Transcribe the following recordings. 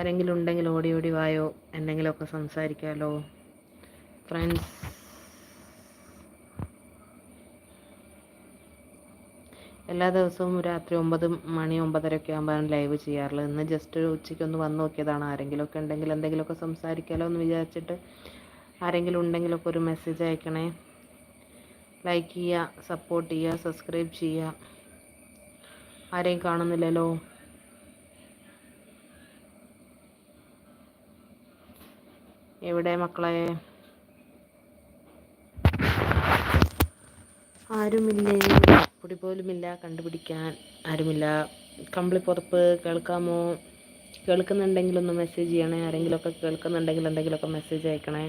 ആരെങ്കിലും ഉണ്ടെങ്കിൽ ഓടി ഓടി വായോ എന്തെങ്കിലുമൊക്കെ സംസാരിക്കാമല്ലോ ഫ്രണ്ട്സ് എല്ലാ ദിവസവും രാത്രി ഒമ്പത് മണി ഒമ്പതരയൊക്കെ ആകുമ്പോഴാണ് ലൈവ് ചെയ്യാറുള്ളത്. ഇന്ന് ജസ്റ്റ് ഒരു ഉച്ചയ്ക്ക് ഒന്ന് വന്ന് നോക്കിയതാണ്. ആരെങ്കിലുമൊക്കെ ഉണ്ടെങ്കിൽ എന്തെങ്കിലുമൊക്കെ സംസാരിക്കാമല്ലോ എന്ന് വിചാരിച്ചിട്ട് ആരെങ്കിലും ഉണ്ടെങ്കിലൊക്കെ ഒരു മെസ്സേജ് അയക്കണേ. ലൈക്ക് ചെയ്യുക സപ്പോർട്ട് ചെയ്യുക സബ്സ്ക്രൈബ് ചെയ്യുക. ആരെയും കാണുന്നില്ലല്ലോ. എവിടെ മക്കളെ? ആരുമില്ലേ? പൊടി പോലുമില്ല കണ്ടുപിടിക്കാൻ ആരുമില്ല. കമ്പിളി പുറപ്പ് കേൾക്കാമോ? കേൾക്കുന്നുണ്ടെങ്കിലൊന്ന് മെസ്സേജ് ചെയ്യണേ. ആരെങ്കിലുമൊക്കെ കേൾക്കുന്നുണ്ടെങ്കിൽ എന്തെങ്കിലുമൊക്കെ മെസ്സേജ് അയക്കണേ.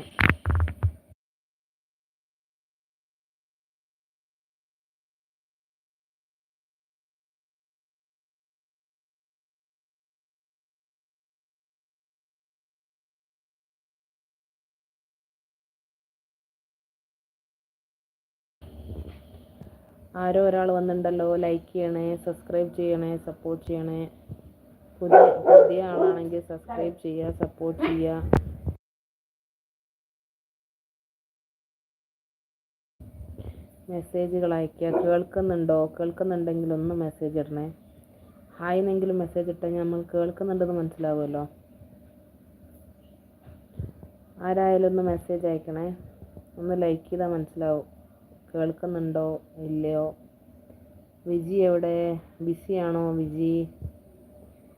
ആരോ ഒരാൾ വന്നിട്ടുണ്ടല്ലോ ലൈക്ക് ചെയ്യണേ സബ്സ്ക്രൈബ് ചെയ്യണേ സപ്പോർട്ട് ചെയ്യണേ. പുതിയ പുതിയ ആളാണെങ്കിൽ സബ്സ്ക്രൈബ് ചെയ്യുക സപ്പോർട്ട് ചെയ്യുക മെസ്സേജുകൾ അയക്കുക കേൾക്കുന്നുണ്ടോ? കേൾക്കുന്നുണ്ടെങ്കിൽ ഒന്ന് മെസ്സേജ് ഇടണേ. ഹായ് എന്നെങ്കിലും മെസ്സേജ് ഇട്ടാൽ നമ്മൾ കേൾക്കുന്നുണ്ടെന്ന് മനസ്സിലാവുമല്ലോ. ആരായാലും ഒന്ന് മെസ്സേജ് അയക്കണേ ഒന്ന് ലൈക്ക് ചെയ്താൽ മനസ്സിലാവും. കേൾക്കുന്നുണ്ടോ? ഇല്ലയോ? വിജി എവിടെ? ബിസിയാണോ വിജി?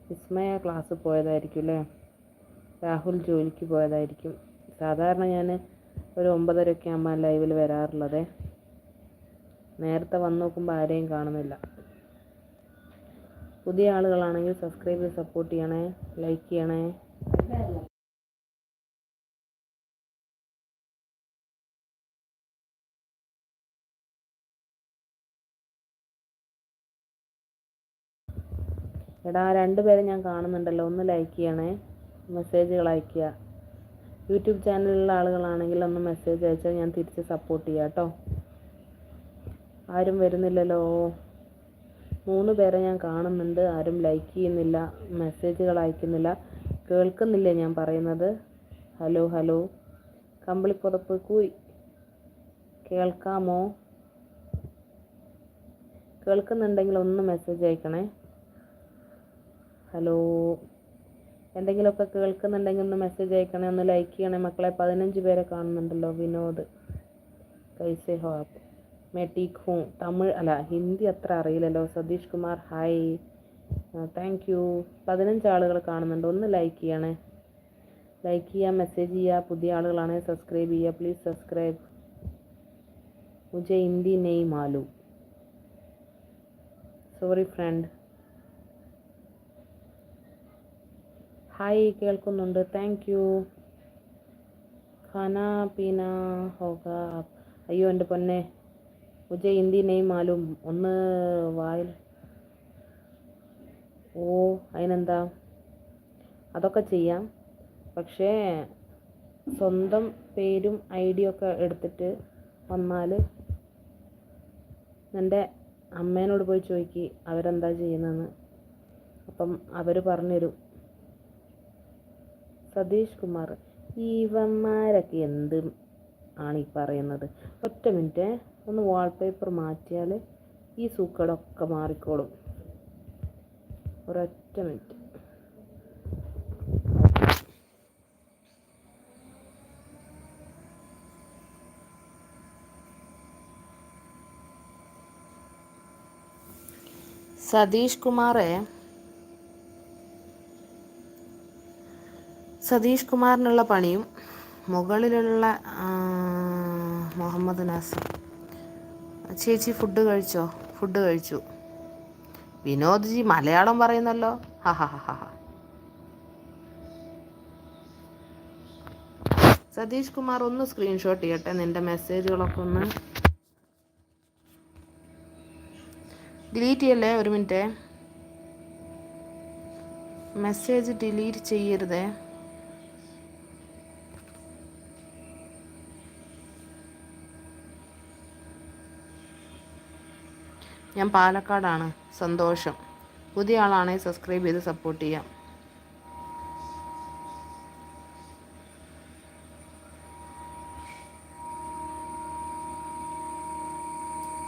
വിസ്മയ ക്ലാസ് പോയതായിരിക്കും അല്ലേ രാഹുൽ ജോലിക്ക് പോയതായിരിക്കും. സാധാരണ ഞാൻ ഒരു ഒമ്പതരയൊക്കെ ആകുമ്പോൾ ലൈവിൽ വരാറുള്ളത്. നേരത്തെ വന്ന് നോക്കുമ്പോൾ ആരെയും കാണുന്നില്ല. പുതിയ ആളുകളാണെങ്കിൽ സബ്സ്ക്രൈബ് ചെയ്ത് സപ്പോർട്ട് ചെയ്യണേ ലൈക്ക് ചെയ്യണേ. എടാ രണ്ടുപേരെ ഞാൻ കാണുന്നുണ്ടല്ലോ ഒന്ന് ലൈക്ക് ചെയ്യണേ മെസ്സേജുകൾ അയക്കുക യൂട്യൂബ് ചാനലിലുള്ള ആളുകളാണെങ്കിൽ ഒന്ന് മെസ്സേജ് അയച്ചാൽ ഞാൻ തിരിച്ച് സപ്പോർട്ട് ചെയ്യാം കേട്ടോ ആരും വരുന്നില്ലല്ലോ. മൂന്ന് പേരെ ഞാൻ കാണുന്നുണ്ട് ആരും ലൈക്ക് ചെയ്യുന്നില്ല മെസ്സേജുകൾ അയക്കുന്നില്ല കേൾക്കുന്നില്ല ഞാൻ പറയുന്നത്? ഹലോ ഹലോ കമ്പിളിപ്പുറത്ത് കൂയി. കേൾക്കാമോ? കേൾക്കുന്നുണ്ടെങ്കിൽ ഒന്ന് മെസ്സേജ് അയക്കണേ. ഹലോ. എന്തെങ്കിലുമൊക്കെ കേൾക്കുന്നുണ്ടെങ്കിൽ ഒന്ന് മെസ്സേജ് അയക്കണേ ഒന്ന് ലൈക്ക് ചെയ്യണേ. മക്കളെ പതിനഞ്ച് പേരെ കാണുന്നുണ്ടല്ലോ വിനോദ്. കൈസെ ഹോ. ആപ്പ് മേ ടീക്ക് തമിഴ് അല്ല ഹിന്ദി അത്ര അറിയില്ലല്ലോ. Satish Kumar hi thank you പതിനഞ്ച് ആളുകൾ കാണുന്നുണ്ട്. ഒന്ന് ലൈക്ക് ചെയ്യണേ. ലൈക്ക് ചെയ്യുക മെസ്സേജ് ചെയ്യുക പുതിയ ആളുകളാണെങ്കിൽ സബ്സ്ക്രൈബ് ചെയ്യുക പ്ലീസ് സബ്സ്ക്രൈബ് മുജെ ഹിന്ദി നെയ് മാലു. സോറി ഫ്രണ്ട് ഹായ് കേൾക്കുന്നുണ്ട്. താങ്ക് യു ഖാന പീന ഹോഗ അയ്യോ എന്റെ പൊന്നെ. ഉജ ഹിന്ദി നെയ് ആലും ഒന്ന് വായിൽ. ഓ അതിനെന്താ? അതൊക്കെ ചെയ്യാം. പക്ഷേ സ്വന്തം പേരും ഐ ഡിയൊക്കെ എടുത്തിട്ട് വന്നാൽ എന്റെ അമ്മേനോട് പോയി ചോദിക്ക് അവരെന്താ ചെയ്യുന്നതെന്ന്. അപ്പം അവർ പറഞ്ഞുതരും. സതീഷ് കുമാർ. ഇവന്മാരൊക്കെ എന്ത് ആണ് ഈ പറയുന്നത്? ഒറ്റ മിനിറ്റ് ഒന്ന് വാൾപേപ്പർ മാറ്റിയാൽ ഈ സൂക്കടൊക്കെ മാറിക്കോളും. ഒരൊറ്റ മിനിറ്റ്. സതീഷ് കുമാറേ സതീഷ് കുമാറിനുള്ള പണിയും മുകളിലുള്ള മുഹമ്മദ് നാസർ. ചേച്ചി ഫുഡ് കഴിച്ചോ? ഫുഡ് കഴിച്ചു. വിനോദ് ജി മലയാളം പറയുന്നല്ലോ. ഹാ ഹാ ഹാ ഹാ സതീഷ് കുമാർ ഒന്ന് സ്ക്രീൻഷോട്ട് ചെയ്യട്ടെ നിന്റെ മെസ്സേജുകളൊക്കെ ഒന്ന്. ഡിലീറ്റ് ചെയ്യല്ലേ ഒരു മിനിറ്റ് മെസ്സേജ് ഡിലീറ്റ് ചെയ്യരുതേ. ഞാൻ പാലക്കാടാണ്. സന്തോഷം. പുതിയ ആളാണെ സബ്സ്ക്രൈബ് ചെയ്ത് സപ്പോർട്ട് ചെയ്യാം.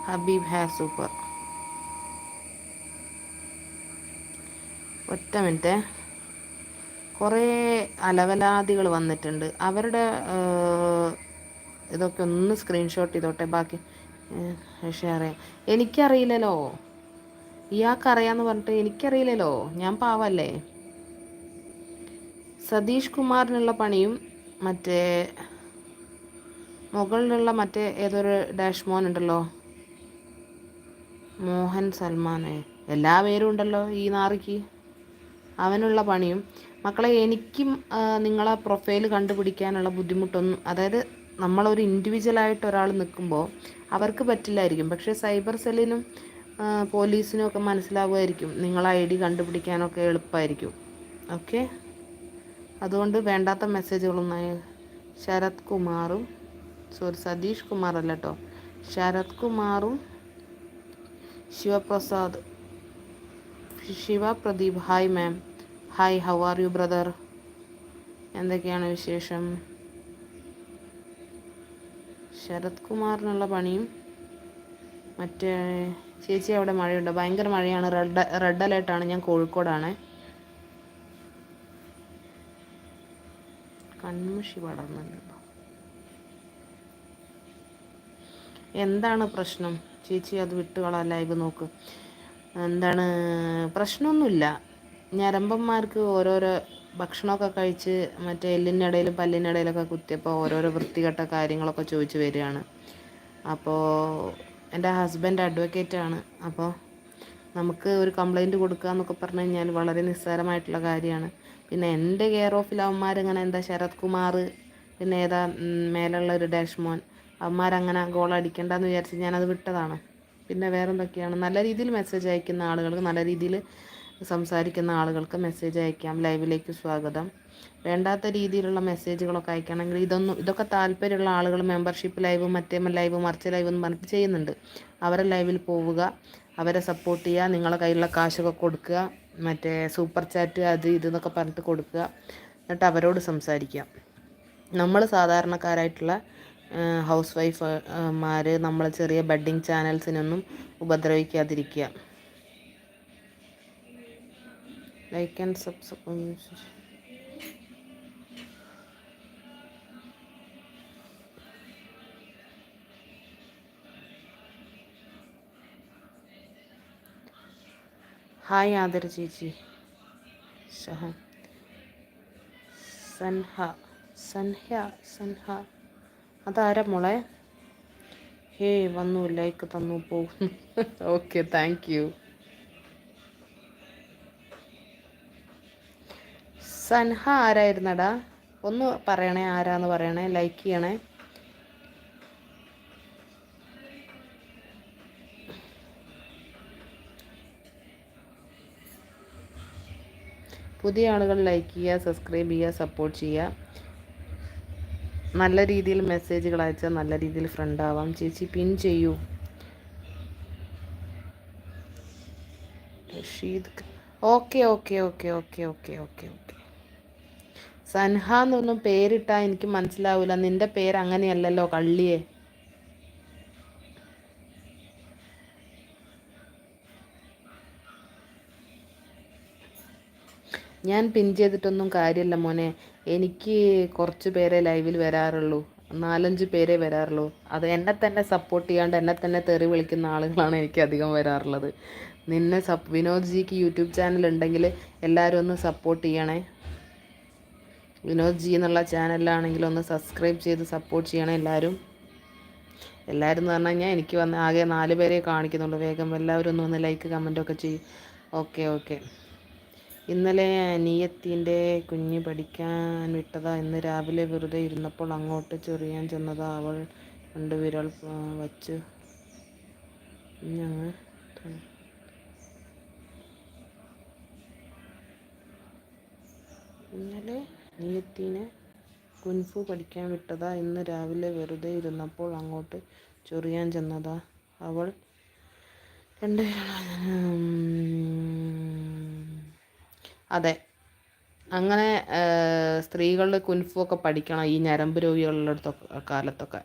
ഹബീബ് ഹാ സൂപ്പർ ഒറ്റ മിനിറ്റ്. കുറേ അലവലാദികൾ വന്നിട്ടുണ്ട്. അവരുടെ ഇതൊക്കെ ഒന്ന് സ്ക്രീൻഷോട്ട് ചെയ്തോട്ടെ. ബാക്കി ഷെയർ ചെയ്യാം എനിക്കറിയില്ലല്ലോ. ഇയാൾക്കറിയാന്ന് പറഞ്ഞിട്ട് എനിക്കറിയില്ലല്ലോ. ഞാൻ പാവല്ലേ? സതീഷ് കുമാറിനുള്ള പണിയും മറ്റേ മുകളിലുള്ള മറ്റേ ഏതൊരു ഡാഷ് മോൻ ഉണ്ടല്ലോ? മോഹൻ സൽമാൻ എല്ലാ പേരും ഉണ്ടല്ലോ ഈ നാറിക്ക്. അവനുള്ള പണിയും. മക്കളെ എനിക്കും നിങ്ങളെ പ്രൊഫൈൽ കണ്ടുപിടിക്കാനുള്ള ബുദ്ധിമുട്ടൊന്നും അതായത് നമ്മളൊരു ഇൻഡിവിജ്വലായിട്ട് ഒരാൾ നിൽക്കുമ്പോൾ അവർക്ക് പറ്റില്ലായിരിക്കും. പക്ഷേ സൈബർ സെല്ലിനും പോലീസിനും ഒക്കെ മനസ്സിലാവുമായിരിക്കും. നിങ്ങൾ ഐ ഡി കണ്ടുപിടിക്കാനൊക്കെ എളുപ്പമായിരിക്കും. ഓക്കെ? അതുകൊണ്ട് വേണ്ടാത്ത മെസ്സേജുകളൊന്നും ശരത് കുമാറും സോറി സതീഷ് കുമാർ അല്ല കേട്ടോ ശരത് കുമാറും Shivaprasad Shiva Pradeep hi ma'am hi how are you brother എന്തൊക്കെയാണ് വിശേഷം? ശരത് കുമാറിനുള്ള പണിയും മറ്റേ ചേച്ചി അവിടെ മഴയുണ്ട്. ഭയങ്കര മഴയാണ്. റെഡ് റെഡ് അലേർട്ടാണ്. ഞാൻ കോഴിക്കോടാണ്. കൺമുഷി പടർന്നുണ്ടല്ലോ എന്താണ് പ്രശ്നം? ചേച്ചി അത് വിട്ടുകളാ ലൈവ് നോക്ക്. എന്താണ്? പ്രശ്നമൊന്നുമില്ല. ഞരമ്പന്മാർക്ക് ഓരോരോ ഭക്ഷണമൊക്കെ കഴിച്ച് മറ്റേ എല്ലിനിടയിലും പല്ലിനിടയിലൊക്കെ കുത്തിയപ്പോൾ ഓരോരോ വൃത്തികെട്ട കാര്യങ്ങളൊക്കെ ചോദിച്ചു വരികയാണ്. അപ്പോൾ എന്റെ ഹസ്ബൻഡ് അഡ്വക്കേറ്റാണ് അപ്പോൾ നമുക്ക് ഒരു കംപ്ലൈന്റ് കൊടുക്കുക എന്നൊക്കെ പറഞ്ഞു കഴിഞ്ഞാൽ വളരെ നിസ്സാരമായിട്ടുള്ള കാര്യമാണ്. പിന്നെ എന്റെ കെയർ ഓഫിൽ അവന്മാരിങ്ങനെ എന്താ ശരത് കുമാർ പിന്നെ ഏതാ മേലുള്ള ഒരു ഡാഷ്മോൻ അവന്മാരങ്ങനെ ഗോൾ അടിക്കേണ്ടെന്ന് വിചാരിച്ച് ഞാനത് വിട്ടതാണ്. പിന്നെ വേറെന്തൊക്കെയാണ്? നല്ല രീതിയിൽ മെസ്സേജ് അയക്കുന്ന ആളുകൾക്ക് നല്ല രീതിയിൽ സംസാരിക്കുന്ന ആളുകൾക്ക് മെസ്സേജ് അയക്കാം. ലൈവിലേക്ക് സ്വാഗതം. വേണ്ടാത്ത രീതിയിലുള്ള മെസ്സേജുകളൊക്കെ അയക്കണമെങ്കിൽ ഇതൊന്നും ഇതൊക്കെ താല്പര്യമുള്ള ആളുകൾ മെമ്പർഷിപ്പ് ലൈവ് മറ്റേ ലൈവ് മറിച്ച് ലൈവ് എന്ന് പറഞ്ഞിട്ട് ചെയ്യുന്നുണ്ട്. അവരെ ലൈവിൽ പോവുക അവരെ സപ്പോർട്ട് ചെയ്യുക നിങ്ങളെ കയ്യിലുള്ള കാശൊക്കെ കൊടുക്കുക മറ്റേ സൂപ്പർ ചാറ്റ് അത് ഇതെന്നൊക്കെ പറഞ്ഞിട്ട് കൊടുക്കുക. എന്നിട്ട് അവരോട് സംസാരിക്കുക. നമ്മൾ സാധാരണക്കാരായിട്ടുള്ള ഹൗസ് വൈഫ് വൈഫ്മാർ നമ്മൾ ചെറിയ ബഡ്ഡിങ് ചാനൽസിനൊന്നും ഉപദ്രവിക്കാതിരിക്കുക. ലൈക്ക് ആൻഡ് സബ്സ്ക്രൈബ് ഹായ് ആദര ചേച്ചി സഹ സൻഹ സൻഹ സൻഹ അതാരാ മോളെ? ഹേ വന്നു ലൈക്ക് തന്നു പോകുന്നു ഓക്കെ താങ്ക് യു സൻഹ ആരായിരുന്നടാ? ഒന്ന് പറയണേ ആരാന്ന് പറയണേ ലൈക്ക് ചെയ്യണേ. പുതിയ ആളുകൾ ലൈക്ക് ചെയ്യുക സബ്സ്ക്രൈബ് ചെയ്യുക സപ്പോർട്ട് ചെയ്യുക. നല്ല രീതിയിൽ മെസ്സേജുകൾ അയച്ചാൽ നല്ല രീതിയിൽ ഫ്രണ്ട് ആവാം. ചേച്ചി പിൻ ചെയ്യൂ. Rasheed okay okay okay okay okay okay okay Sanha എന്നൊന്നും പേരിട്ടാൽ എനിക്ക് മനസ്സിലാവില്ല നിന്റെ പേര് അങ്ങനെയല്ലല്ലോ കള്ളിയെ. ഞാൻ പിൻ ചെയ്തിട്ടൊന്നും കാര്യമില്ല മോനെ. എനിക്ക് കുറച്ച് പേരെ ലൈവിൽ വരാറുള്ളൂ. നാലഞ്ച് പേരെ വരാറുള്ളൂ. അത് എന്നെ തന്നെ സപ്പോർട്ട് ചെയ്യാണ്ട് എന്നെ തന്നെ തെറി വിളിക്കുന്ന ആളുകളാണ് എനിക്ക് അധികം വരാറുള്ളത്. നിന്നെ സപ് വിനോദ് ജിക്ക് യൂട്യൂബ് ചാനൽ ഉണ്ടെങ്കിൽ എല്ലാവരും ഒന്ന് സപ്പോർട്ട് ചെയ്യണേ. വിനോദ് ജി എന്നുള്ള ചാനലിലാണെങ്കിൽ ഒന്ന് സബ്സ്ക്രൈബ് ചെയ്ത് സപ്പോർട്ട് ചെയ്യണം എല്ലാവരും. എല്ലാവരും എന്ന് പറഞ്ഞു കഴിഞ്ഞാൽ എനിക്ക് വന്ന് ആകെ നാല് പേരെ കാണിക്കുന്നുള്ളൂ. വേഗം എല്ലാവരും ഒന്ന് ഒന്ന് ലൈക്ക് കമന്റൊക്കെ ചെയ്യും. ഓക്കെ ഓക്കെ ഇന്നലെ അനിയത്തിന്റെ കുഞ്ഞ് പഠിക്കാൻ വിട്ടതാ. ഇന്ന് രാവിലെ വെറുതെ ഇരുന്നപ്പോൾ അങ്ങോട്ട് ചെറിയാൻ ചെന്നതാ. അവൾ രണ്ട് വിരൽ വച്ച് ഞങ്ങൾ ഇന്നലെ നീയത്തിനെ കുൻഫു പഠിക്കാൻ വിട്ടതാ. ഇന്ന് രാവിലെ വെറുതെ ഇരുന്നപ്പോൾ അങ്ങോട്ട് ചൊറിയാൻ ചെന്നതാ. അവൾ അതെ. അങ്ങനെ സ്ത്രീകളുടെ കുൻഫു ഒക്കെ പഠിക്കണം ഈ ഞരമ്പ് രോഗികളുടെ അടുത്തൊക്കെ കാലത്തൊക്കെ.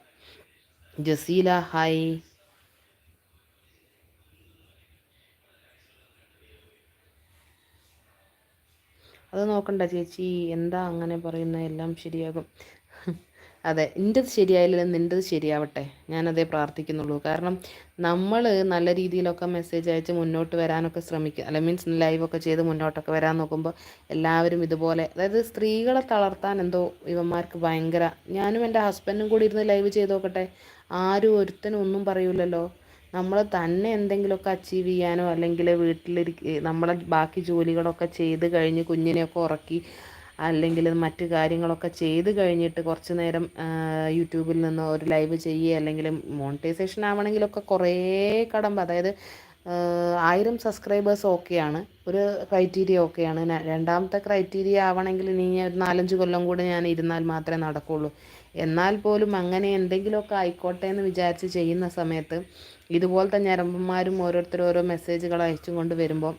ജസീല ഹായ്. അത് നോക്കണ്ട ചേച്ചി. എന്താ അങ്ങനെ പറയുന്ന? എല്ലാം ശരിയാകും. അതെ എന്റെത് ശരിയായില്ലെങ്കിലും നിന്റെത് ശരിയാവട്ടെ. ഞാനതേ പ്രാർത്ഥിക്കുന്നുള്ളൂ. കാരണം നമ്മൾ നല്ല രീതിയിലൊക്കെ മെസ്സേജ് അയച്ച് മുന്നോട്ട് വരാനൊക്കെ ശ്രമിക്കുക അല്ല മീൻസ് ലൈവൊക്കെ ചെയ്ത് മുന്നോട്ടൊക്കെ വരാൻ നോക്കുമ്പോൾ എല്ലാവരും ഇതുപോലെ അതായത് സ്ത്രീകളെ തളർത്താൻ എന്തോ ഇവന്മാർക്ക് ഭയങ്കര ഞാനും എന്റെ ഹസ്ബൻഡും കൂടി ഇരുന്ന് ലൈവ് ചെയ്ത് നോക്കട്ടെ. ആരും ഒരുത്തനും ഒന്നും പറയൂലല്ലോ നമ്മൾ തന്നെ എന്തെങ്കിലുമൊക്കെ അച്ചീവ് ചെയ്യാനോ അല്ലെങ്കിൽ വീട്ടിലിരിക്ക നമ്മളെ ബാക്കി ജോലികളൊക്കെ ചെയ്ത് കഴിഞ്ഞ് കുഞ്ഞിനെയൊക്കെ ഉറക്കി അല്ലെങ്കിൽ മറ്റു കാര്യങ്ങളൊക്കെ ചെയ്ത് കഴിഞ്ഞിട്ട് കുറച്ച് നേരം യൂട്യൂബിൽ നിന്ന് ഒരു ലൈവ് ചെയ്യുക അല്ലെങ്കിൽ മോണിറ്റൈസേഷൻ ആവണമെങ്കിലൊക്കെ കുറേ കടമ്പ അതായത് ആയിരം സബ്സ്ക്രൈബേഴ്സ് ഓക്കെയാണ്. ഒരു ക്രൈറ്റീരിയ ഓക്കെയാണ്. രണ്ടാമത്തെ ക്രൈറ്റീരിയ ആവണമെങ്കിൽ ഇനി ഒരു നാലഞ്ച് കൊല്ലം കൂടെ ഞാൻ ഇരുന്നാൽ മാത്രമേ നടക്കുള്ളൂ. എന്നാൽ പോലും അങ്ങനെ എന്തെങ്കിലുമൊക്കെ ആയിക്കോട്ടെ എന്ന് വിചാരിച്ച് ചെയ്യുന്ന സമയത്ത് ഇതുപോലത്തെ ഞരമ്പന്മാരും ഓരോരുത്തരും ഓരോ മെസ്സേജുകൾ അയച്ചും കൊണ്ട് വരുമ്പോൾ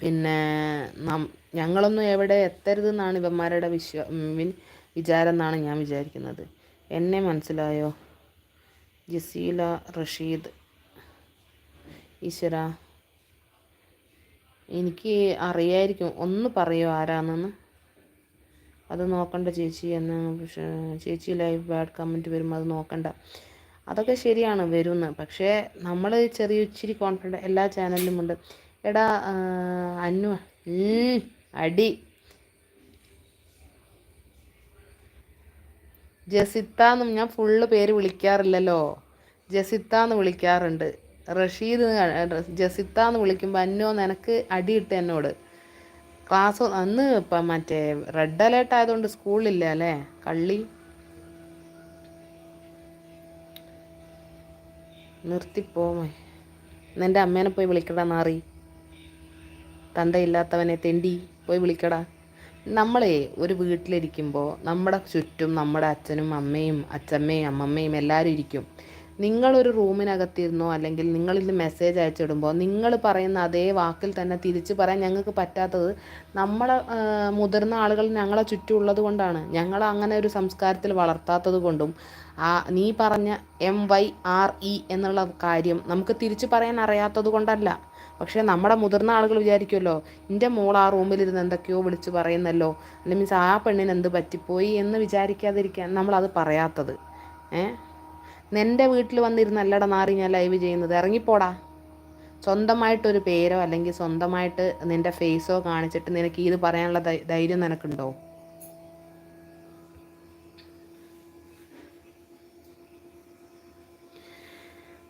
പിന്നെ ഞങ്ങളൊന്നും എവിടെ എത്തരുതെന്നാണ് ഇവന്മാരുടെ വിശ്വ മീൻ വിചാരം എന്നാണ് ഞാൻ വിചാരിക്കുന്നത്. എന്നെ മനസ്സിലായോ? ജസീല റഷീദ് ഈശ്വര എനിക്ക് അറിയായിരിക്കും. ഒന്ന് പറയോ ആരാണെന്ന്? അത് നോക്കണ്ട ചേച്ചി എന്ന് ചേച്ചി ലൈവ് ബാഡ് കമന്റ് വരുമ്പോൾ അത് നോക്കണ്ട. അതൊക്കെ ശരിയാണ് വരുമെന്ന് പക്ഷേ നമ്മൾ ചെറിയ ഇച്ചിരി കോൺഫിഡന്റ് എല്ലാ ചാനലിലും ഉണ്ട്. എടാ അന്നു അടി. ജസിത്ത എന്ന് ഞാൻ ഫുള്ള് പേര് വിളിക്കാറില്ലല്ലോ. ജസിത്ത എന്ന് വിളിക്കാറുണ്ട്. റഷീദ് ജസിത്ത എന്ന് വിളിക്കുമ്പോൾ അന്നോ നിനക്ക് അടിയിട്ട് എന്നോട്. ക്ലാസ് അന്ന് ഇപ്പം മറ്റേ റെഡ് അലേർട്ട് ആയതുകൊണ്ട് സ്കൂളില്ല അല്ലേ? കള്ളി. നിർത്തിപ്പോമേ. എന്നെ അമ്മേനെ പോയി വിളിക്കടാ നാറി. തന്തയില്ലാത്തവനെ തെണ്ടി പോയി വിളിക്കടാ. നമ്മളെ ഒരു വീട്ടിലിരിക്കുമ്പോൾ നമ്മുടെ ചുറ്റും നമ്മുടെ അച്ഛനും അമ്മയും അച്ഛമ്മയും അമ്മമ്മയും എല്ലാവരും ഇരിക്കും. നിങ്ങളൊരു റൂമിനകത്തിരുന്നോ അല്ലെങ്കിൽ നിങ്ങളിത് മെസ്സേജ് അയച്ചിടുമ്പോൾ നിങ്ങൾ പറയുന്ന അതേ വാക്കിൽ തന്നെ തിരിച്ച് പറയാൻ ഞങ്ങൾക്ക് പറ്റാത്തത് നമ്മളെ മുതിർന്ന ആളുകൾ ഞങ്ങളെ ചുറ്റുമുള്ളത് കൊണ്ടാണ്. ഞങ്ങൾ അങ്ങനെ ഒരു സംസ്കാരത്തിൽ വളർത്താത്തത് കൊണ്ടും ആ നീ പറഞ്ഞ എം വൈ ആർ ഇ എന്നുള്ള കാര്യം നമുക്ക് തിരിച്ചു പറയാൻ അറിയാത്തത് കൊണ്ടല്ല. പക്ഷേ നമ്മുടെ മുതിർന്ന ആളുകൾ വിചാരിക്കുമല്ലോ എന്റെ മോൾ ആ റൂമിലിരുന്ന് എന്തൊക്കെയോ വിളിച്ച് പറയുന്നല്ലോ. അല്ലെങ്കിൽ മീൻസ് ആ പെണ്ണിന് എന്ത് പറ്റിപ്പോയി? എന്ന് വിചാരിക്കാതിരിക്കാൻ നമ്മളത് പറയാത്തത്. ഏഹ് നിന്റെ വീട്ടിൽ വന്നിരുന്നല്ലട നാറി ഞാൻ ലൈവ് ചെയ്യുന്നത്. ഇറങ്ങിപ്പോടാ. സ്വന്തമായിട്ടൊരു പേരോ അല്ലെങ്കിൽ സ്വന്തമായിട്ട് നിന്റെ ഫേസോ കാണിച്ചിട്ട് നിനക്ക് ഇത് പറയാനുള്ള ധൈര്യം നിനക്കുണ്ടോ?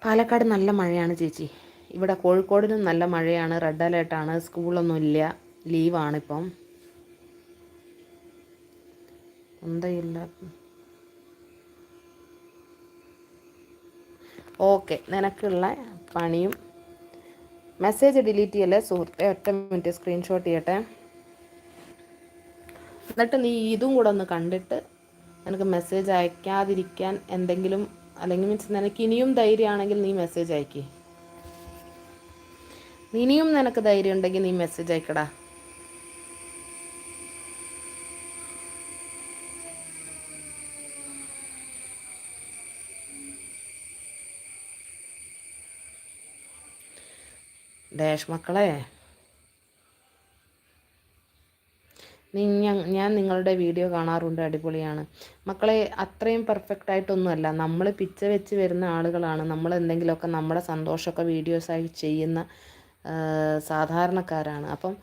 പാലക്കാട് നല്ല മഴയാണ് ചേച്ചി. ഇവിടെ കോഴിക്കോടിനും നല്ല മഴയാണ്. റെഡ് അലേർട്ടാണ് സ്കൂളൊന്നും ഇല്ല. ലീവാണിപ്പം എന്തയില്ല ഓക്കെ നിനക്കുള്ള പണിയും മെസ്സേജ് ഡിലീറ്റ് ചെയ്യല്ലേ സുഹൃത്തെ ഒറ്റ മിനിറ്റ് സ്ക്രീൻഷോട്ട് ചെയ്യട്ടെ. എന്നിട്ട് നീ ഇതും കൂടെ ഒന്ന് കണ്ടിട്ട് നിനക്ക് മെസ്സേജ് അയക്കാതിരിക്കാൻ എന്തെങ്കിലും അല്ലെങ്കിൽ മീൻസ് നിനക്ക് ഇനിയും ധൈര്യമാണെങ്കിൽ നീ മെസ്സേജ് അയക്കേ. ഇനിയും നിനക്ക് ധൈര്യം ഉണ്ടെങ്കിൽ നീ മെസ്സേജ് അയക്കടാ. ഡാഷ് മക്കളെ. ഞാൻ നിങ്ങളുടെ വീഡിയോ കാണാറുണ്ട് അടിപൊളിയാണ്. മക്കളെ അത്രയും പെർഫെക്റ്റ് ആയിട്ടൊന്നുമല്ല. നമ്മൾ പിച്ച വെച്ച് വരുന്ന ആളുകളാണ്. നമ്മൾ എന്തെങ്കിലുമൊക്കെ നമ്മുടെ സന്തോഷമൊക്കെ വീഡിയോസായി ചെയ്യുന്ന സാധാരണക്കാരാണ്. അപ്പം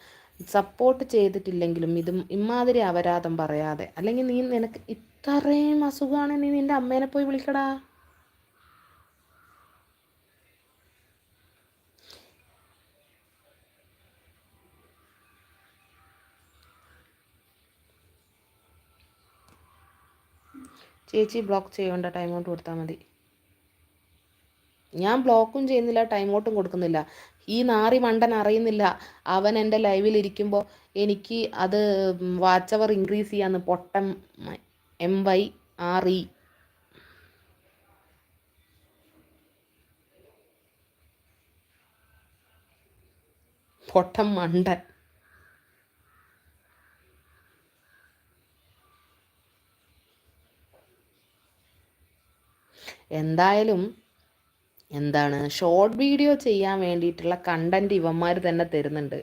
സപ്പോർട്ട് ചെയ്തിട്ടില്ലെങ്കിലും ഇത് ഇമാതിരി അപരാധം പറയാതെ. അല്ലെങ്കിൽ നീ നിനക്ക് ഇത്രയും അസുഖമാണ് നീ നിന്റെ അമ്മേനെ പോയി വിളിക്കടാ. ചേച്ചി ബ്ലോക്ക് ചെയ്യേണ്ട ടൈം ഔട്ട് കൊടുത്താൽ മതി. ഞാൻ ബ്ലോക്കും ചെയ്യുന്നില്ല ടൈം ഔട്ടും കൊടുക്കുന്നില്ല. ഈ നാറി മണ്ടൻ അറിയുന്നില്ല. അവൻ എന്റെ ലൈവിൽ ഇരിക്കുമ്പോൾ എനിക്ക് അത് വാച്ച് അവർ ഇൻക്രീസ് ചെയ്യാന്ന് പൊട്ടം എം വൈ ആർ ഇ പൊട്ടം മണ്ടൻ. എന്തായാലും എന്താണ് ഷോർട്ട് വീഡിയോ ചെയ്യാൻ വേണ്ടിയിട്ടുള്ള കണ്ടന്റ് ഇവന്മാർ തന്നെ തരുന്നുണ്ട്.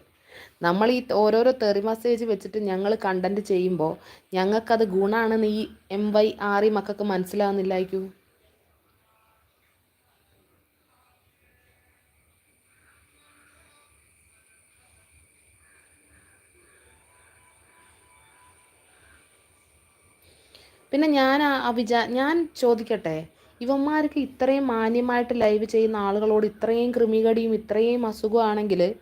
നമ്മൾ ഈ ഓരോരോ തെറി മെസ്സേജ് വെച്ചിട്ട് ഞങ്ങൾ കണ്ടന്റ് ചെയ്യുമ്പോൾ ഞങ്ങൾക്കത് ഗുണമാണെന്ന് ഈ എം വൈ ആർ ഈ മക്കൾക്ക് മനസ്സിലാവുന്നില്ലായിരിക്കും? പിന്നെ ഞാൻ ആ വിചാ ഞാൻ ചോദിക്കട്ടെ? ഇവന്മാർക്ക് ഇത്രയും മാന്യമായിട്ട് ലൈവ് ചെയ്യുന്ന ആളുകളോട് ഇത്രയും കൃമികടിയും ഇത്രയും അസുഖമാണെങ്കിൽ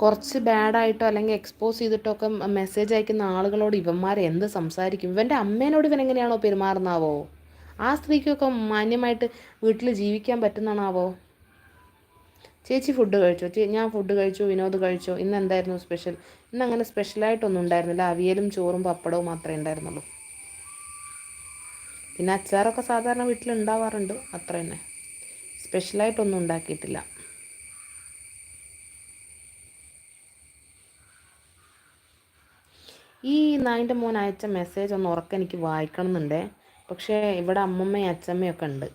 കുറച്ച് ബാഡായിട്ടോ അല്ലെങ്കിൽ എക്സ്പോസ് ചെയ്തിട്ടോ ഒക്കെ മെസ്സേജ് അയക്കുന്ന ആളുകളോട് ഇവന്മാർ എന്ത് സംസാരിക്കും? ഇവന്റെ അമ്മേനോട് ഇവൻ എങ്ങനെയാണോ പെരുമാറുന്നാവോ ആ സ്ത്രീക്കൊക്കെ മാന്യമായിട്ട് വീട്ടിൽ ജീവിക്കാൻ പറ്റുന്നതാണാവോ? ചേച്ചി ഫുഡ് കഴിച്ചോ? ചേ ഞാൻ ഫുഡ് കഴിച്ചു? വിനോദ് കഴിച്ചോ? ഇന്ന് എന്തായിരുന്നു സ്പെഷ്യൽ ഇന്ന് അങ്ങനെ സ്പെഷ്യലായിട്ടൊന്നും ഉണ്ടായിരുന്നില്ല. അവിയലും ചോറും പപ്പടവും മാത്രമേ ഉണ്ടായിരുന്നുള്ളൂ. പിന്നെ അച്ചാറൊക്കെ സാധാരണ വീട്ടിൽ ഉണ്ടാവാറുണ്ട് അത്ര തന്നെ. സ്പെഷ്യലായിട്ടൊന്നും ഉണ്ടാക്കിയിട്ടില്ല. ഈ നായിന്റെ മോൻ അയച്ച മെസ്സേജ് ഒന്ന് ഉറക്കം എനിക്ക് വായിക്കണം എന്നുണ്ടേ പക്ഷേ ഇവിടെ അമ്മമ്മയും അച്ഛമ്മയൊക്കെ ഉണ്ട്.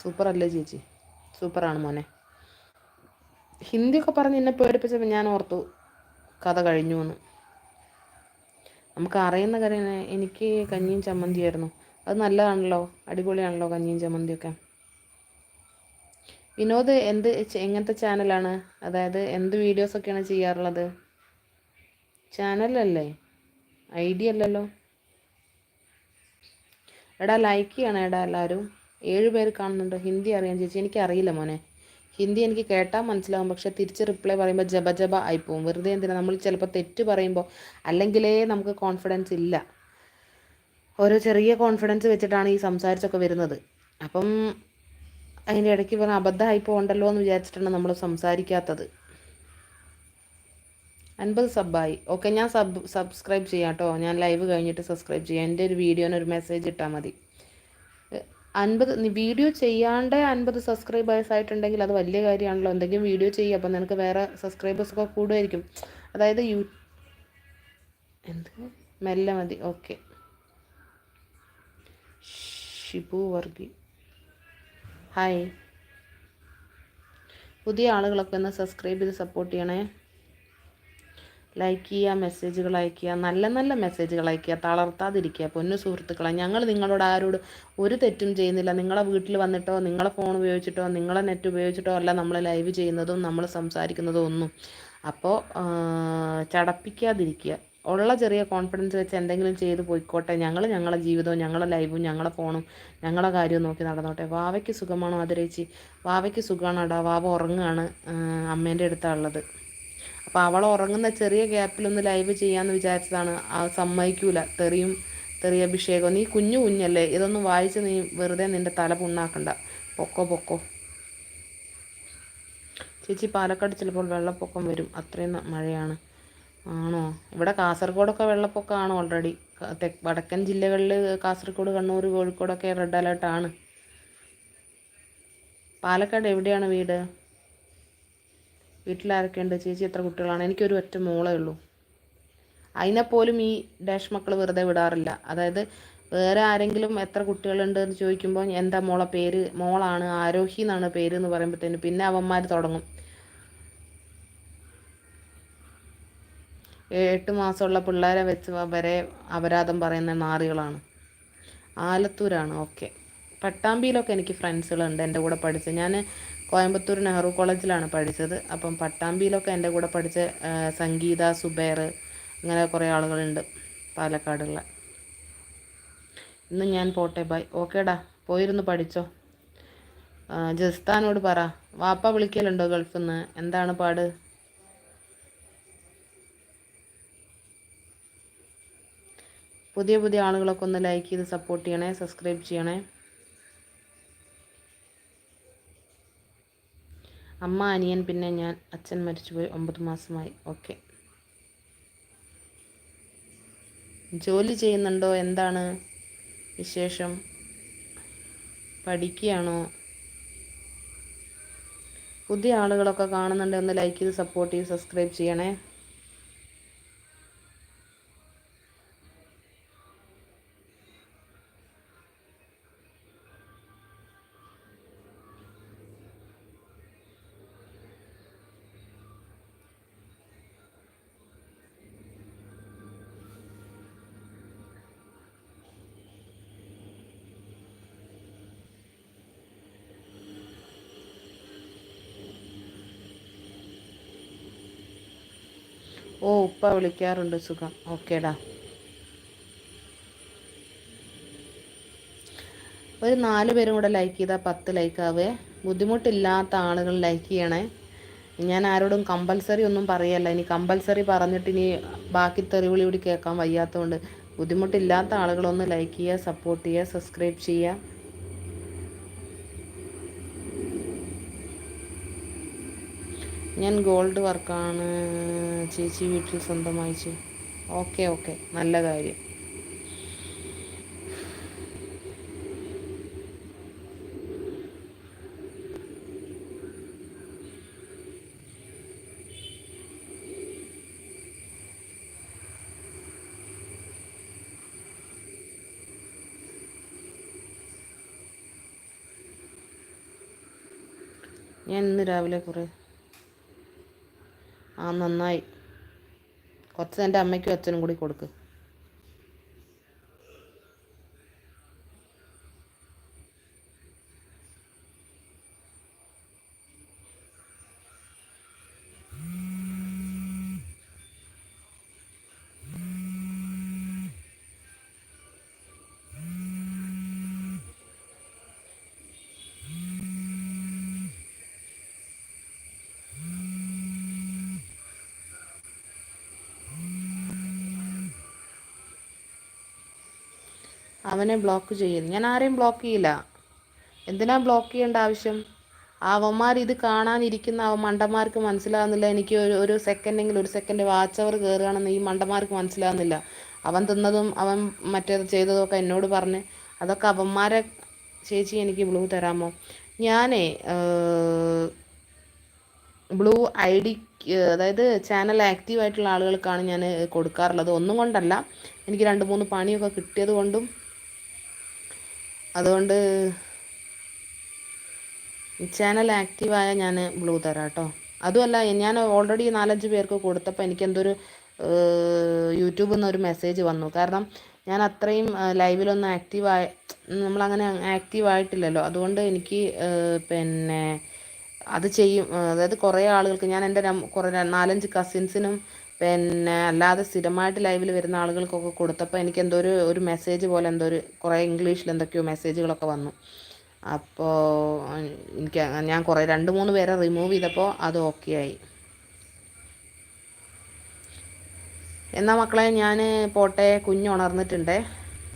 സൂപ്പറല്ലേ ചേച്ചി? സൂപ്പറാണ് മോനെ. ഹിന്ദിയൊക്കെ പറഞ്ഞ് എന്നെ പേടിപ്പിച്ചപ്പോൾ ഞാൻ ഓർത്തു കഥ കഴിഞ്ഞു എന്ന് നമുക്ക് അറിയുന്ന കാര്യം എനിക്ക് കഞ്ഞിയും ചമ്മന്തിയായിരുന്നു. അത് നല്ലതാണല്ലോ അടിപൊളിയാണല്ലോ കഞ്ഞിയും ചമ്മന്തിയൊക്കെ. വിനോദ് എന്ത് എങ്ങനത്തെ ചാനലാണ്? അതായത് എന്ത് വീഡിയോസൊക്കെയാണ് ചെയ്യാറുള്ളത്? ചാനലല്ലേ? ഐ ഡി അല്ലല്ലോ. എടാ ലൈക്ക് ചെയ്യണം എടാ എല്ലാവരും. ഏഴ് പേര് കാണുന്നുണ്ട്. ഹിന്ദി അറിയാൻ ചേച്ചി എനിക്കറിയില്ല മോനെ. ഹിന്ദി എനിക്ക് കേട്ടാൽ മനസ്സിലാവും. പക്ഷെ തിരിച്ച് റിപ്ലൈ പറയുമ്പോൾ ജബ ജബ ആയിപ്പോവും. വെറുതെ എന്തിനാ? നമ്മൾ ചിലപ്പോൾ തെറ്റ് പറയുമ്പോൾ അല്ലെങ്കിലേ നമുക്ക് കോൺഫിഡൻസ് ഇല്ല. ഓരോ ചെറിയ കോൺഫിഡൻസ് വെച്ചിട്ടാണ് ഈ സംസാരിച്ചൊക്കെ വരുന്നത്. അപ്പം അതിന്റെ ഇടയ്ക്ക് പറഞ്ഞ അബദ്ധമായി പോകണ്ടല്ലോ എന്ന് വിചാരിച്ചിട്ടാണ് നമ്മൾ സംസാരിക്കാത്തത്. അൻപത് സബ്ബായി ഓക്കെ ഞാൻ സബ് സബ്സ്ക്രൈബ് ചെയ്യാം കേട്ടോ. ഞാൻ ലൈവ് കഴിഞ്ഞിട്ട് സബ്സ്ക്രൈബ് ചെയ്യാം. എന്റെ ഒരു വീഡിയോനൊരു മെസ്സേജ് ഇട്ടാൽ മതി. അൻപത് വീഡിയോ ചെയ്യാണ്ട് അൻപത് സബ്സ്ക്രൈബേഴ്സ് ആയിട്ടുണ്ടെങ്കിൽ അത് വലിയ കാര്യമാണല്ലോ. എന്തെങ്കിലും വീഡിയോ ചെയ്യുക അപ്പം നിനക്ക് വേറെ സബ്സ്ക്രൈബേഴ്സ് ഒക്കെ കൂടുമായിരിക്കും. അതായത് യൂ എന്ത്? മെല്ലെ മതി. ഓക്കെ ഷിബു വർഗി. ഹായ് പുതിയ ആളുകളൊക്കെ ഒന്ന് സബ്സ്ക്രൈബ് ചെയ്ത് സപ്പോർട്ട് ചെയ്യണേ. ലൈക്ക് ചെയ്യുക മെസ്സേജുകൾ അയക്കുക നല്ല നല്ല മെസ്സേജുകൾ അയക്കുക തളർത്താതിരിക്കുക. പൊന്നു സുഹൃത്തുക്കളെ ഞങ്ങൾ നിങ്ങളോട് ആരോട് ഒരു തെറ്റും ചെയ്യുന്നില്ല. നിങ്ങളെ വീട്ടിൽ വന്നിട്ടോ നിങ്ങളെ ഫോൺ ഉപയോഗിച്ചിട്ടോ നിങ്ങളെ നെറ്റ് ഉപയോഗിച്ചിട്ടോ അല്ല നമ്മൾ ലൈവ് ചെയ്യുന്നതും നമ്മൾ സംസാരിക്കുന്നതും ഒന്നും. അപ്പോൾ ചടപ്പിക്കാതിരിക്കുക. ഉള്ള ചെറിയ കോൺഫിഡൻസ് വെച്ച് എന്തെങ്കിലും ചെയ്ത് പോയിക്കോട്ടെ. ഞങ്ങൾ ഞങ്ങളെ ജീവിതവും ഞങ്ങളെ ലൈവും ഞങ്ങളുടെ ഫോണും ഞങ്ങളുടെ കാര്യവും നോക്കി നടന്നോട്ടെ. വാവയ്ക്ക് സുഖമാണോ ആദരേച്ചി വാവയ്ക്ക് സുഖമാണോടാ വാവ ഉറങ്ങുകയാണ് അമ്മേന്റെ അടുത്താണുള്ളത് അപ്പോൾ അവൾ ഉറങ്ങുന്ന ചെറിയ ഗ്യാപ്പിലൊന്ന് ലൈവ് ചെയ്യാമെന്ന് വിചാരിച്ചതാണ്. ആ സമ്മതിക്കൂല. തെറിയും തെറിയ അഭിഷേകം നീ കുഞ്ഞു കുഞ്ഞല്ലേ? ഇതൊന്നും വായിച്ച് നീ വെറുതെ നിന്റെ തല പുണ്ണാക്കണ്ട. പൊക്കോ പൊക്കോ. ചേച്ചി പാലക്കാട് ചിലപ്പോൾ വെള്ളപ്പൊക്കം വരും. അത്രയും മഴയാണ്. ആണോ? ഇവിടെ കാസർഗോഡൊക്കെ വെള്ളപ്പൊക്കമാണ് ഓൾറെഡി വടക്കൻ ജില്ലകളിൽ കാസർഗോഡ് കണ്ണൂർ കോഴിക്കോടൊക്കെ റെഡ് അലേർട്ടാണ് പാലക്കാട് എവിടെയാണ് വീട്? വീട്ടിലാരൊക്കെയുണ്ട്? ചേച്ചി എത്ര കുട്ടികളാണ്? എനിക്കൊരു ഒറ്റ മോളേ ഉള്ളൂ. അതിനെപ്പോലും ഈ ഡാഷ് മക്കൾ വെറുതെ വിടാറില്ല. അതായത് വേറെ ആരെങ്കിലും എത്ര കുട്ടികളുണ്ട് എന്ന് ചോദിക്കുമ്പോൾ എന്താ മോളെ പേര്? മോളാണ് ആരോഹി എന്നാണ് പേര് എന്ന് പറയുമ്പോഴത്തേന് പിന്നെ അവന്മാർ തുടങ്ങും. എട്ട് മാസമുള്ള പിള്ളേരെ വെച്ച് വരെ അപരാധം പറയുന്ന നാറികളാണ്. ആലത്തൂരാണ്. ഓക്കെ. പട്ടാമ്പിയിലൊക്കെ എനിക്ക് ഫ്രണ്ട്സുകളുണ്ട് എന്റെ കൂടെ പഠിച്ച്. ഞാൻ കോയമ്പത്തൂർ നെഹ്റു കോളേജിലാണ് പഠിച്ചത്. അപ്പം പട്ടാമ്പിയിലൊക്കെ എന്റെ കൂടെ പഠിച്ച സംഗീത സുബേർ അങ്ങനെ കുറേ ആളുകളുണ്ട് പാലക്കാടുള്ള. ഇന്ന് ഞാൻ പോട്ടെ ബൈ. ഓക്കേടാ പോയിരുന്നു പഠിച്ചോ. ജസ്താനോട് പറ വാപ്പ വിളിക്കലുണ്ടോ ഗൾഫിൽ നിന്ന് എന്താണ് പാട്? പുതിയ പുതിയ ആളുകളൊക്കെ ഒന്ന് ലൈക്ക് ചെയ്ത് സപ്പോർട്ട് ചെയ്യണേ സബ്സ്ക്രൈബ് ചെയ്യണേ. അമ്മ അനിയൻ പിന്നെ ഞാൻ അച്ഛൻ മരിച്ചുപോയി ഒമ്പത് മാസമായി. ഓക്കെ. ജോലി ചെയ്യുന്നുണ്ടോ? എന്താണ് വിശേഷം? പഠിക്കുകയാണോ? പുതിയ ആളുകളൊക്കെ കാണുന്നുണ്ട്. ഒന്ന് ലൈക്ക് ചെയ്ത് സപ്പോർട്ട് ചെയ്ത് സബ്സ്ക്രൈബ് ചെയ്യണേ. ഓ ഉപ്പ വിളിക്കാറുണ്ട്. സുഖം. ഓക്കേടാ ഒരു നാല് പേരും കൂടെ ലൈക്ക് ചെയ്താൽ പത്ത് ലൈക്കാവേ ബുദ്ധിമുട്ടില്ലാത്ത ആളുകൾ ലൈക്ക് ചെയ്യണേ. ഞാൻ ആരോടും കമ്പൽസറി ഒന്നും പറയല്ല. ഇനി കമ്പൽസറി പറഞ്ഞിട്ട് ഇനി ബാക്കി തെറിവിളി കൂടി കേൾക്കാൻ വയ്യാത്തതുകൊണ്ട് ബുദ്ധിമുട്ടില്ലാത്ത ആളുകളൊന്ന് ലൈക്ക് ചെയ്യുക സപ്പോർട്ട് ചെയ്യുക സബ്സ്ക്രൈബ് ചെയ്യുക. ഞാൻ ഗോൾഡ് വർക്കാണ് ചേച്ചി വീട്ടിൽ സ്വന്തമായി ഓക്കെ ഓക്കെ. നല്ല കാര്യം. ഞാൻ ഇന്ന് രാവിലെ കുറേ ആ നന്നായി. കുറച്ച് എന്റെ അമ്മയ്ക്കും അച്ഛനും കൂടി കൊടുക്ക്. അവനെ ബ്ലോക്ക് ചെയ്യുന്നു. ഞാൻ ആരെയും ബ്ലോക്ക് ചെയ്യില്ല. എന്തിനാ ബ്ലോക്ക് ചെയ്യേണ്ട ആവശ്യം? അവന്മാർ ഇത് കാണാനിരിക്കുന്ന അവ മണ്ടന്മാർക്ക് മനസ്സിലാകുന്നില്ല എനിക്ക് ഒരു ഒരു സെക്കൻഡെങ്കിലും ഒരു സെക്കൻഡ് വാച്ച് അവർ കയറുകയാണെന്ന് ഈ മണ്ടന്മാർക്ക് മനസ്സിലാകുന്നില്ല അവൻ തിന്നതും അവൻ മറ്റേത് ചെയ്തതും ഒക്കെ എന്നോട് പറഞ്ഞ് അതൊക്കെ അവന്മാരെ ചേച്ചി എനിക്ക് ബ്ലൂ തരാമോ? ഞാനേ ബ്ലൂ ഐ ഡി അതായത് ചാനൽ ആക്റ്റീവ് ആയിട്ടുള്ള ആളുകൾക്കാണ് ഞാൻ കൊടുക്കാറുള്ളത്. ഒന്നും കൊണ്ടല്ല. എനിക്ക് രണ്ട് മൂന്ന് പണിയൊക്കെ കിട്ടിയത് കൊണ്ടും അതുകൊണ്ട് ചാനൽ ആക്റ്റീവായ ഞാൻ ബ്ലൂ തരാം കേട്ടോ അതുമല്ല ഞാൻ ഓൾറെഡി നാലഞ്ച് പേർക്ക് കൊടുത്തപ്പോൾ എനിക്ക് എന്തൊരു യൂട്യൂബിൽ നിന്ന് ഒരു മെസ്സേജ് വന്നു. കാരണം ഞാൻ അത്രയും ലൈവിലൊന്നും ആക്റ്റീവായ നമ്മളങ്ങനെ ആക്റ്റീവ് ആയിട്ടില്ലല്ലോ. അതുകൊണ്ട് എനിക്ക് പിന്നെ അത് ചെയ്യും. അതായത് കുറേ ആളുകൾക്ക് ഞാൻ എന്റെ കുറേ നാലഞ്ച് കസിൻസിനും പിന്നെ അല്ലാതെ സ്ഥിരമായിട്ട് ലൈവിൽ വരുന്ന ആളുകൾക്കൊക്കെ കൊടുത്തപ്പോൾ എനിക്ക് എന്തോ ഒരു ഒരു മെസ്സേജ് പോലെ എന്തോ ഒരു കുറേ ഇംഗ്ലീഷിൽ എന്തൊക്കെയോ മെസ്സേജുകളൊക്കെ വന്നു. അപ്പോൾ എനിക്ക് ഞാൻ കുറേ രണ്ട് മൂന്ന് പേരെ റിമൂവ് ചെയ്തപ്പോൾ അത് ഓക്കെ ആയി. എന്നാൽ മക്കളെ ഞാൻ പോട്ടെ കുഞ്ഞുണർന്നിട്ടുണ്ടേ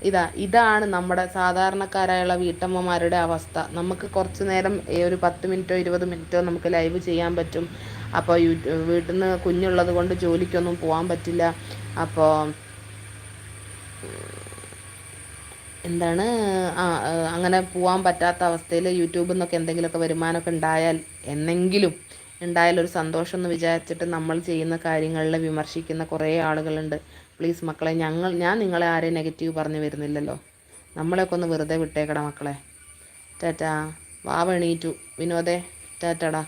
ഇതാ ഇതാണ് നമ്മുടെ സാധാരണക്കാരായുള്ള വീട്ടമ്മമാരുടെ അവസ്ഥ. നമുക്ക് കുറച്ച് നേരം ഒരു പത്ത് മിനിറ്റോ ഇരുപത് മിനിറ്റോ നമുക്ക് ലൈവ് ചെയ്യാൻ പറ്റും. അപ്പോൾ വീട്ടിൽ നിന്ന് കുഞ്ഞുള്ളത് കൊണ്ട് ജോലിക്കൊന്നും പോകാൻ പറ്റില്ല. അപ്പോൾ എന്താണ്? അങ്ങനെ പോകാൻ പറ്റാത്ത അവസ്ഥയിൽ യൂട്യൂബിൽ നിന്നൊക്കെ എന്തെങ്കിലുമൊക്കെ വരുമാനമൊക്കെ ഉണ്ടായാൽ എന്നെങ്കിലും ഉണ്ടായാൽ ഒരു സന്തോഷം എന്ന് വിചാരിച്ചിട്ട് നമ്മൾ ചെയ്യുന്ന കാര്യങ്ങളിൽ വിമർശിക്കുന്ന കുറേ ആളുകളുണ്ട്. പ്ലീസ് മക്കളെ ഞങ്ങൾ ഞാൻ നിങ്ങളെ ആരെയും നെഗറ്റീവ് പറഞ്ഞു വരുന്നില്ലല്ലോ. നമ്മളെയൊക്കെ ഒന്ന് വെറുതെ വിട്ടേക്കട മക്കളെ. ടാറ്റാ. വാവ എണീറ്റു. വിനോദേ ടാറ്റടാ.